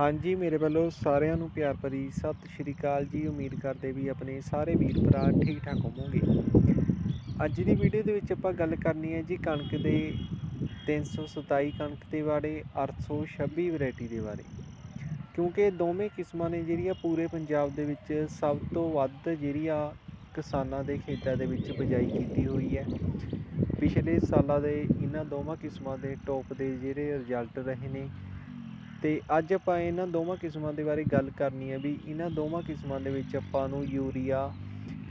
ਹਾਂਜੀ, ਮੇਰੇ ਵੱਲੋਂ ਸਾਰਿਆਂ ਨੂੰ ਪਿਆਰ ਭਰੀ ਸਤਿ ਸ਼੍ਰੀ ਅਕਾਲ ਜੀ। ਉਮੀਦ ਕਰਦੇ ਵੀ ਆਪਣੇ ਸਾਰੇ ਵੀਰ ਭਰਾ ਠੀਕ ਠਾਕ ਹੋਵੋਗੇ। ਅੱਜ ਦੀ ਵੀਡੀਓ ਦੇ ਵਿੱਚ ਆਪਾਂ ਗੱਲ ਕਰਨੀ ਹੈ ਜੀ ਕਣਕ ਦੇ 327 ਕਣਕ ਦੇ ਬਾਰੇ 826 ਵੈਰਾਈਟੀ ਦੇ ਬਾਰੇ। ਕਿਉਂਕਿ ਦੋਵੇਂ ਕਿਸਮਾਂ ਨੇ ਜਿਹੜੀਆਂ ਪੂਰੇ ਪੰਜਾਬ ਦੇ ਵਿੱਚ ਸਭ ਤੋਂ ਵੱਧ ਜਿਹੜੀ ਆ ਕਿਸਾਨਾਂ ਦੇ ਖੇਤਾਂ ਦੇ ਵਿੱਚ ਬਿਜਾਈ ਕੀਤੀ ਹੋਈ ਹੈ। ਪਿਛਲੇ ਸਾਲਾਂ ਦੇ ਇਹਨਾਂ ਦੋਵਾਂ ਕਿਸਮਾਂ ਦੇ ਟੌਪ ਦੇ ਜਿਹੜੇ ਰਿਜ਼ਲਟ ਰਹੇ ਨੇ ਤੇ ਅੱਜ ਆਪਾਂ ਇਹਨਾਂ ਦੋਵਾਂ ਕਿਸਮਾਂ ਦੇ ਬਾਰੇ ਗੱਲ ਕਰਨੀ ਹੈ ਵੀ ਇਹਨਾਂ ਦੋਵਾਂ ਕਿਸਮਾਂ ਦੇ ਵਿੱਚ ਆਪਾਂ ਨੂੰ ਯੂਰੀਆ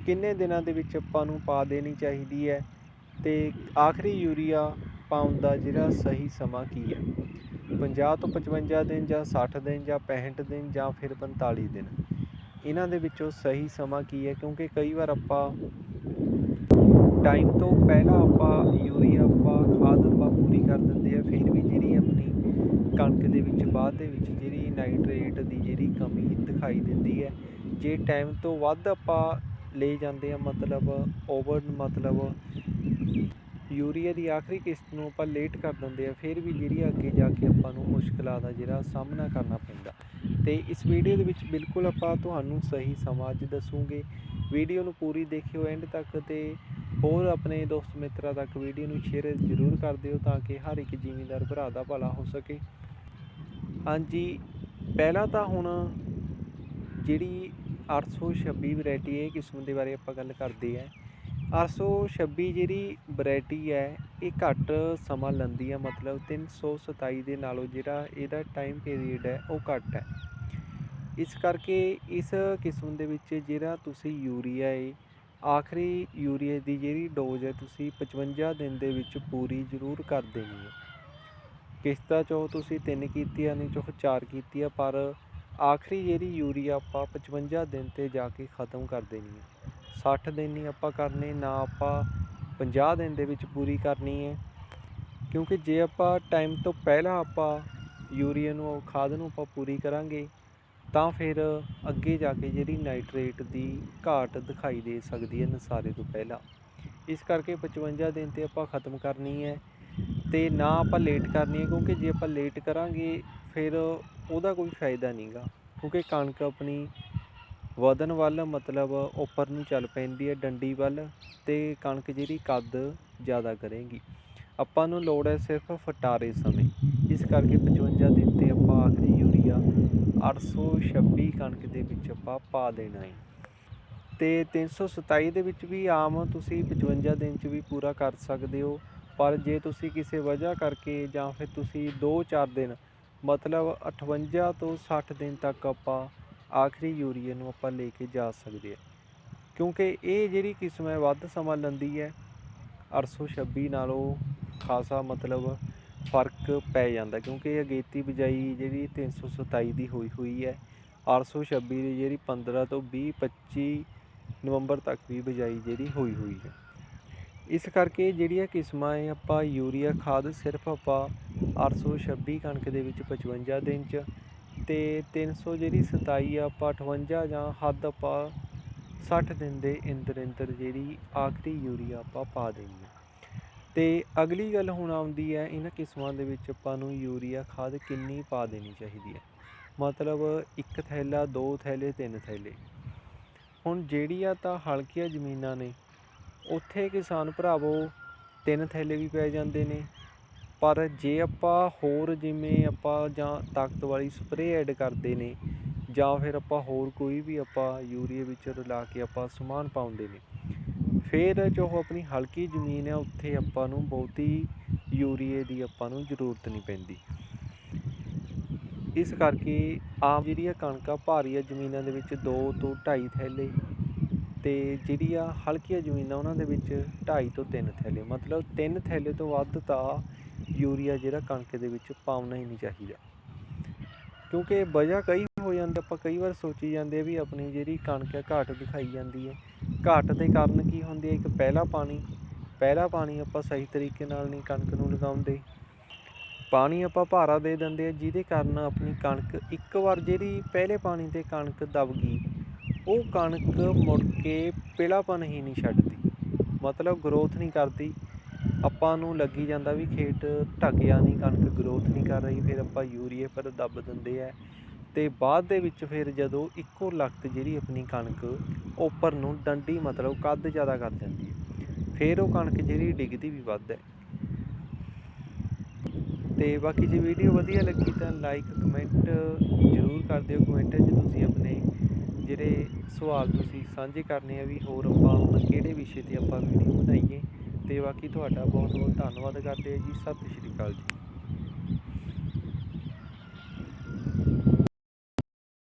ਕਿੰਨੇ ਦਿਨਾਂ ਦੇ ਵਿੱਚ ਆਪਾਂ ਨੂੰ ਪਾ ਦੇਣੀ ਚਾਹੀਦੀ ਹੈ ਤੇ ਆਖਰੀ ਯੂਰੀਆ ਪਾਉਣ ਦਾ ਜਿਹੜਾ ਸਹੀ ਸਮਾਂ ਕੀ ਹੈ? 50 ਤੋਂ 55 ਦਿਨ ਜਾਂ 60 ਦਿਨ ਜਾਂ 65 ਦਿਨ ਜਾਂ ਫਿਰ 45 ਦਿਨ। ਇਹਨਾਂ ਦੇ ਵਿੱਚੋਂ ਸਹੀ ਸਮਾਂ ਕੀ ਹੈ? ਕਿਉਂਕਿ ਕਈ ਵਾਰ ਆਪਾਂ ਟਾਈਮ ਤੋਂ ਪਹਿਲਾਂ ਆਪਾਂ ਯੂਰੀਆ, ਆਪਾਂ ਖਾਦ ਆਪਾਂ ਪੂਰੀ ਕਰ ਦਿੰਦੇ ਆ, ਫਿਰ ਵੀ ਜਿਹੜੀ ਆਪਣੀ ਕਣਕ ਦੇ ਵਿੱਚ, ਬਾਅਦ ਦੇ ਵਿੱਚ ਜਿਹੜੀ ਨਾਈਟ੍ਰੇਟ ਦੀ ਜਿਹੜੀ ਕਮੀ ਦਿਖਾਈ ਦਿੰਦੀ ਹੈ, ਜੇ ਟਾਈਮ ਤੋਂ ਵੱਧ ਆਪਾਂ ਲੈ ਜਾਂਦੇ ਆ ਮਤਲਬ ਓਵਰ ਮਤਲਬ ਯੂਰੀਆ ਦੀ ਆਖਰੀ ਕਿਸ਼ਤ ਨੂੰ ਆਪਾਂ ਲੇਟ ਕਰ ਦਿੰਦੇ ਆ ਫਿਰ ਵੀ ਜਿਹੜੀ ਅੱਗੇ ਜਾ ਕੇ ਆਪਾਂ ਨੂੰ ਮੁਸ਼ਕਲਾਂ ਦਾ ਜਿਹੜਾ ਸਾਹਮਣਾ ਕਰਨਾ ਪੈਂਦਾ। ਤੇ ਇਸ ਵੀਡੀਓ ਦੇ ਵਿੱਚ ਬਿਲਕੁਲ ਆਪਾਂ ਤੁਹਾਨੂੰ ਸਹੀ ਸਮਾਂ ਅੱਜ ਦੱਸੂਗੇ। ਵੀਡੀਓ ਨੂੰ ਪੂਰੀ ਦੇਖਿਓ ਐਂਡ ਤੱਕ ਤੇ ਹੋਰ ਆਪਣੇ ਦੋਸਤ ਮਿੱਤਰਾਂ ਤੱਕ ਵੀਡੀਓ ਨੂੰ ਸ਼ੇਅਰ ਜ਼ਰੂਰ ਕਰ ਦਿਓ ਤਾਂ ਕਿ ਹਰ ਇੱਕ ਜ਼ਿਮੀਂਦਾਰ ਭਰਾ ਦਾ ਭਲਾ ਹੋ ਸਕੇ। ਹਾਂਜੀ, ਪਹਿਲਾਂ ਤਾਂ ਹੁਣ ਜਿਹੜੀ 826 ਵੈਰਾਈਟੀ ਇਹ ਕਿਸਮ ਦੇ ਬਾਰੇ ਆਪਾਂ ਗੱਲ ਕਰਦੇ ਆ 826 ਜਿਹੜੀ ਵੈਰਾਈਟੀ ਹੈ, ਇਹ ਘੱਟ ਸਮਾਂ ਲੈਂਦੀ ਹੈ ਮਤਲਬ 327 ਦੇ ਨਾਲੋਂ ਜਿਹੜਾ ਇਹਦਾ ਟਾਈਮ ਪੀਰੀਅਡ ਹੈ, ਉਹ ਘੱਟ ਹੈ। ਇਸ ਕਰਕੇ ਇਸ ਕਿਸਮ ਦੇ ਵਿੱਚ ਜਿਹੜਾ ਤੁਸੀਂ ਯੂਰੀਆ ਏ ਆਖਰੀ ਯੂਰੀਏ ਦੀ ਜਿਹੜੀ ਡੋਜ਼ ਹੈ, ਤੁਸੀਂ 55 ਦਿਨ ਦੇ ਵਿੱਚ ਪੂਰੀ ਜ਼ਰੂਰ ਕਰ ਦੇਣੀ ਹੈ। ਕਿਸ਼ਤਾਂ ਚੋਂ ਤੁਸੀਂ ਤਿੰਨ ਆ ਨਹੀਂ ਚੋਂ ਚਾਰ ਆ ਪਰ ਆਖਰੀ ਜਿਹੜੀ ਯੂਰੀਆ ਆਪਾਂ 55 ਦਿਨ ਤੇ ਜਾ ਕੇ ਖਤਮ ਕਰ ਦੇਣੀ ਹੈ। 60 ਦਿਨ ਨਹੀਂ ਆਪਾਂ ਕਰਨੇ, ਨਾ ਆਪਾਂ 50 ਦਿਨ ਦੇ ਵਿੱਚ ਪੂਰੀ ਕਰਨੀ ਹੈ। ਕਿਉਂਕਿ ਜੇ ਆਪਾਂ ਟਾਈਮ ਤੋਂ ਪਹਿਲਾਂ ਆਪਾਂ ਯੂਰੀਆ ਨੂੰ ਖਾਦ ਨੂੰ ਆਪਾਂ ਪੂਰੀ ਕਰਾਂਗੇ ਤਾਂ ਫਿਰ ਅੱਗੇ ਜਾ ਕੇ ਜਿਹੜੀ ਨਾਈਟ੍ਰੇਟ ਦੀ ਘਾਟ ਦਿਖਾਈ ਦੇ ਸਕਦੀ ਹੈ ਨਸਾਰੇ ਤੋਂ ਪਹਿਲਾਂ। ਇਸ ਕਰਕੇ 55 ਦਿਨ ਤੇ ਆਪਾਂ ਖਤਮ ਕਰਨੀ ਹੈ ਤੇ ਨਾ ਆਪਾਂ ਲੇਟ ਕਰਨੀ ਹੈ, ਕਿਉਂਕਿ ਜੇ ਆਪਾਂ ਲੇਟ ਕਰਾਂਗੇ ਫਿਰ ਉਹਦਾ ਕੋਈ ਫਾਇਦਾ ਨਹੀਂਗਾ ਕਿਉਂਕਿ ਕਣਕ ਆਪਣੀ ਵਧਣ ਵੱਲ ਮਤਲਬ ਉੱਪਰ ਨੂੰ ਚੱਲ ਪੈਂਦੀ ਹੈ ਡੰਡੀ ਵੱਲ ਤੇ ਕਣਕ ਜਿਹੜੀ ਕੱਦ ਜ਼ਿਆਦਾ ਕਰੇਗੀ। ਆਪਾਂ ਨੂੰ ਲੋੜ ਹੈ ਸਿਰਫ ਫਟਾਰੇ ਸਮੇਂ। ਇਸ ਕਰਕੇ 55 ਦਿਨ ਤੇ ਆਪਾਂ ਆਖਰੀ 826 ਕਣਕ ਦੇ ਵਿੱਚ ਆਪਾਂ ਪਾ ਦੇਣਾ ਹੈ। ਤੇ 327 ਦੇ ਵਿੱਚ ਵੀ ਆਮ ਤੁਸੀਂ 55 ਦਿਨ ਚ ਵੀ ਪੂਰਾ ਕਰ ਸਕਦੇ ਹੋ। ਪਰ ਜੇ ਤੁਸੀਂ ਕਿਸੇ ਵਜ੍ਹਾ ਕਰਕੇ ਜਾਂ ਫਿਰ ਤੁਸੀਂ 2-4 ਦਿਨ, ਮਤਲਬ 58 ਤੋਂ 60 ਦਿਨ ਤੱਕ ਆਪਾਂ ਆਖਰੀ ਯੂਰੀਏ ਨੂੰ ਆਪਾਂ ਲੈ ਕੇ ਜਾ ਸਕਦੇ ਹਾਂ। ਕਿਉਂਕਿ ਇਹ ਜਿਹੜੀ ਕਿਸਮ ਹੈ, ਵੱਧ ਸਮਾਂ ਲੈਂਦੀ ਹੈ। 826 ਨਾਲੋਂ ਖਾਸਾ ਮਤਲਬ ਫ਼ਰਕ ਪੈ ਜਾਂਦਾ ਕਿਉਂਕਿ ਇਹ ਅਗੇਤੀ ਬਿਜਾਈ ਜਿਹੜੀ 327 ਦੀ ਹੋਈ ਹੋਈ ਹੈ 826 ਦੀ ਜਿਹੜੀ 15 ਤੋਂ 20 25 ਨਵੰਬਰ ਤੱਕ ਵੀ ਬਿਜਾਈ ਜਿਹੜੀ ਹੋਈ ਹੋਈ ਹੈ। ਇਸ ਕਰਕੇ ਜਿਹੜੀਆਂ ਕਿਸਮਾਂ ਹੈ ਆਪਾਂ ਯੂਰੀਆ ਖਾਦ ਸਿਰਫ ਆਪਾਂ 826 ਕਣਕ ਦੇ ਵਿੱਚ 55 ਦਿਨ ਚ ਤੇ 300 ਜਿਹੜੀ 27 ਆਪਾਂ 58 ਜਾਂ ਹੱਦ ਆਪਾਂ 60 ਦਿਨ ਦੇ ਇੰਦਰ ਇੰਦਰ ਜਿਹੜੀ ਆਖਰੀ ਯੂਰੀਆ ਆਪਾਂ ਪਾ ਦੇਣੀ ਹੈ। ਤੇ ਅਗਲੀ ਗੱਲ ਹੁਣ ਆਉਂਦੀ ਹੈ, ਇਹਨਾਂ ਕਿਸਮਾਂ ਦੇ ਵਿੱਚ ਆਪਾਂ ਨੂੰ ਯੂਰੀਆ ਖਾਦ ਕਿੰਨੀ ਪਾ ਦੇਣੀ ਚਾਹੀਦੀ ਹੈ? ਮਤਲਬ ਇੱਕ ਥੈਲਾ, ਦੋ ਥੈਲੇ, ਤਿੰਨ ਥੈਲੇ। ਹੁਣ ਜਿਹੜੀਆਂ ਤਾਂ ਹਲਕੀਆਂ ਜ਼ਮੀਨਾਂ ਨੇ, ਉੱਥੇ ਕਿਸਾਨ ਭਰਾਵੋ ਤਿੰਨ ਥੈਲੇ ਵੀ ਪੈ ਜਾਂਦੇ ਨੇ। ਪਰ ਜੇ ਆਪਾਂ ਹੋਰ ਜਿਵੇਂ ਆਪਾਂ ਜਾਂ ਤਾਕਤ ਵਾਲੀ ਸਪਰੇਅ ਐਡ ਕਰਦੇ ਨੇ, ਜਾਂ ਫਿਰ ਆਪਾਂ ਹੋਰ ਕੋਈ ਵੀ ਆਪਾਂ ਯੂਰੀਆ ਵਿੱਚ ਰਲਾ ਕੇ ਆਪਾਂ ਸਮਾਨ ਪਾਉਂਦੇ ਨੇ ਫਿਰ ਜੋ ਆਪਣੀ ਹਲਕੀ ਜ਼ਮੀਨ ਹੈ, ਉੱਥੇ ਆਪਾਂ ਨੂੰ ਬਹੁਤੀ ਯੂਰੀਏ ਦੀ ਆਪਾਂ ਨੂੰ ਜ਼ਰੂਰਤ ਨਹੀਂ ਪੈਂਦੀ। ਇਸ ਕਰਕੇ ਆਮ ਜਿਹੜੀ ਆ ਜਿਹੜੀਆਂ ਕਣਕਾਂ ਭਾਰੀਆਂ ਜ਼ਮੀਨਾਂ ਦੇ ਵਿੱਚ 2 ਤੋਂ 2.5 ਥੈਲੇ ਤੇ ਜਿਹੜੀਆਂ ਹਲਕੀਆਂ ਜ਼ਮੀਨਾਂ ਉਹਨਾਂ ਦੇ ਵਿੱਚ 2.5 ਤੋਂ 3 ਥੈਲੇ, ਮਤਲਬ 3 ਥੈਲੇ ਤੋਂ ਵੱਧ ਤਾਂ ਯੂਰੀਆ ਜਿਹੜਾ ਕਣਕ ਦੇ ਵਿੱਚ ਪਾਉਣਾ ਹੀ ਨਹੀਂ ਚਾਹੀਦਾ। ਕਿਉਂਕਿ ਵਜ੍ਹਾ ਕਈ ਹੋ ਜਾਂਦਾ, ਆਪਾਂ ਕਈ ਵਾਰ ਸੋਚੀ ਜਾਂਦੇ ਆ ਵੀ ਆਪਣੀ ਜਿਹੜੀ ਕਣਕ ਹੈ ਘਾਟ ਦਿਖਾਈ ਜਾਂਦੀ ਹੈ। ਘਾਟ ਦੇ ਕਾਰਨ ਕੀ ਹੁੰਦੀ ਹੈ? ਇੱਕ ਪਹਿਲਾ ਪਾਣੀ ਪਹਿਲਾ ਪਾਣੀ ਆਪਾਂ ਸਹੀ ਤਰੀਕੇ ਨਾਲ ਨਹੀਂ ਕਣਕ ਨੂੰ ਲਗਾਉਂਦੇ। ਪਾਣੀ ਆਪਾਂ ਭਾਰਾ ਦੇ ਦਿੰਦੇ ਆ, ਜਿਹਦੇ ਕਾਰਨ ਆਪਣੀ ਕਣਕ, ਇੱਕ ਵਾਰ ਜਿਹੜੀ ਪਹਿਲੇ ਪਾਣੀ ਤੇ ਕਣਕ ਦਬ ਗਈ, ਉਹ ਕਣਕ ਮੁੜ ਕੇ ਪੀਲਾਪਨ ਹੀ ਨਹੀਂ ਛੱਡਦੀ। ਮਤਲਬ ਗਰੋਥ ਨਹੀਂ ਕਰਦੀ। ਆਪਾਂ ਨੂੰ ਲੱਗੀ ਜਾਂਦਾ ਵੀ ਖੇਤ ਢੱਕਿਆ ਨਹੀਂ ਕਣਕ ਗਰੋਥ ਨਹੀਂ ਕਰ ਰਹੀ, ਫਿਰ ਆਪਾਂ ਯੂਰੀਏ ਪਰ ਦੱਬ ਦਿੰਦੇ ਆ। ਤੇ ਬਾਅਦ ਦੇ ਵਿੱਚ ਫਿਰ ਜਦੋਂ ਇੱਕੋ ਲਖਤ ਜਿਹੜੀ ਆਪਣੀ ਕਣਕ ਉੱਪਰ ਨੂੰ ਡੰਡੀ ਮਤਲਬ ਕੱਦ ਜ਼ਿਆਦਾ ਕਰ ਜਾਂਦੀ ਹੈ, ਫਿਰ ਉਹ ਕਣਕ ਜਿਹੜੀ ਡਿੱਗਦੀ ਵੀ ਵੱਧ ਹੈ। ਤੇ ਬਾਕੀ ਜੇ ਵੀਡੀਓ ਵਧੀਆ ਲੱਗੀ ਤਾਂ ਲਾਈਕ ਕਮੈਂਟ ਜ਼ਰੂਰ ਕਰ ਦਿਓ। ਕਮੈਂਟਾਂ 'ਚ ਤੁਸੀਂ ਆਪਣੇ ਜਿਹੜੇ ਸਵਾਲ ਤੁਸੀਂ ਸਾਂਝੇ ਕਰਨੇ ਆ ਵੀ ਹੋਰ ਆਪਾਂ ਹੁਣ ਕਿਹੜੇ ਵਿਸ਼ੇ ਤੇ ਆਪਾਂ ਵੀਡੀਓ ਬਣਾਈਏ। ਤੇ ਬਾਕੀ ਤੁਹਾਡਾ ਬਹੁਤ ਬਹੁਤ ਧੰਨਵਾਦ ਕਰਦੇ ਆ ਜੀ। ਸਤਿ ਸ਼੍ਰੀ ਅਕਾਲ ਜੀ।